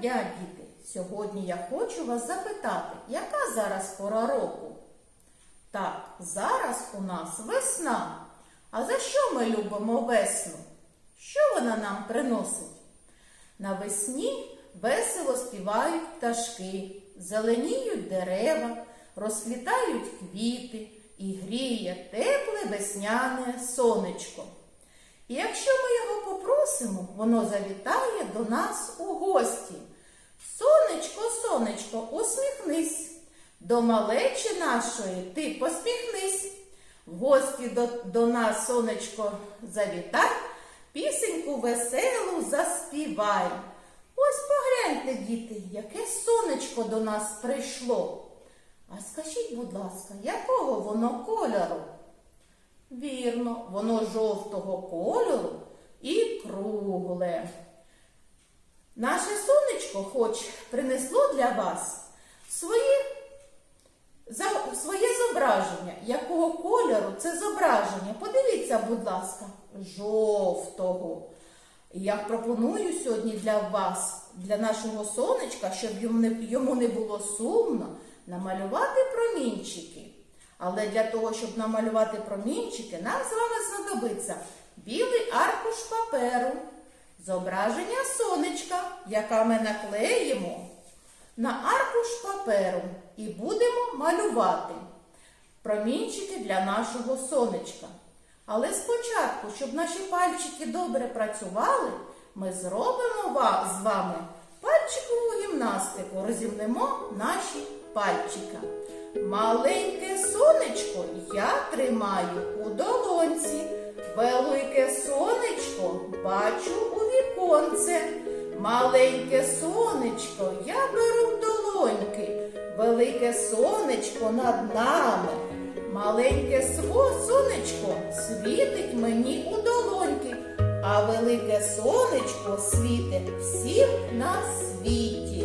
дня, діти! Сьогодні я хочу вас запитати, яка зараз пора року? Так, зараз у нас весна. А за що ми любимо весну? Що вона нам приносить? Навесні весело співають пташки, зеленіють дерева, розквітають квіти і гріє тепле весняне сонечко. І якщо ми його попросимо, воно завітає до нас у гості. Сонечко, сонечко, усміхнись. До малечі нашої ти посміхнись. В гості до, до нас, сонечко, завітай, пісеньку веселу заспівай. Ось погляньте, діти, яке сонечко до нас прийшло. А скажіть, будь ласка, якого воно кольору? Вірно, воно жовтого кольору і кругле. Наше сонечко, хоч принесло для вас своє, за- своє зображення. Якого кольору це зображення? Подивіться, будь ласка, жовтого. Я пропоную сьогодні для вас, для нашого сонечка, щоб йому не було сумно, намалювати промінчики. Але для того, щоб намалювати промінчики, нам з вами знадобиться білий аркуш паперу, зображення сонечка, яке ми наклеїмо на аркуш паперу і будемо малювати промінчики для нашого сонечка. Але спочатку, щоб наші пальчики добре працювали, ми зробимо з вами пальчикову гімнастику, розімнемо наші пальчика. Маленьке сонечко я тримаю у долонці. Велике сонечко бачу у віконце. Маленьке сонечко я беру в долоньки. Велике сонечко над нами. Маленьке сонечко світить мені у долоньки, а велике сонечко світить всім на світі.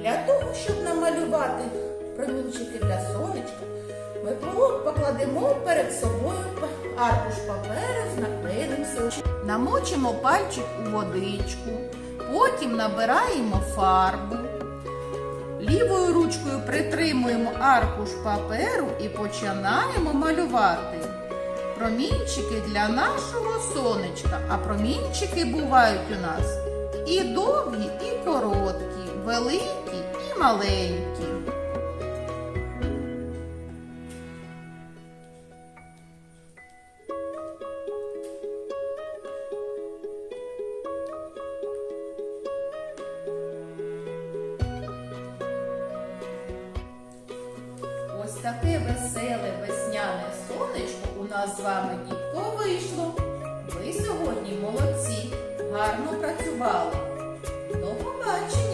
Для того, щоб намалювати промінчики для сонечка, покладемо перед собою аркуш паперу з наклеєним сонечком. Намочимо пальчик у водичку, потім набираємо фарбу. Лівою ручкою притримуємо аркуш паперу і починаємо малювати. Промінчики для нашого сонечка. А промінчики бувають у нас і довгі, і короткі, великі і маленькі. Ось таке веселе весняне сонечко у нас з вами дітко вийшло. Ви сьогодні молодці, гарно працювали. До побачення!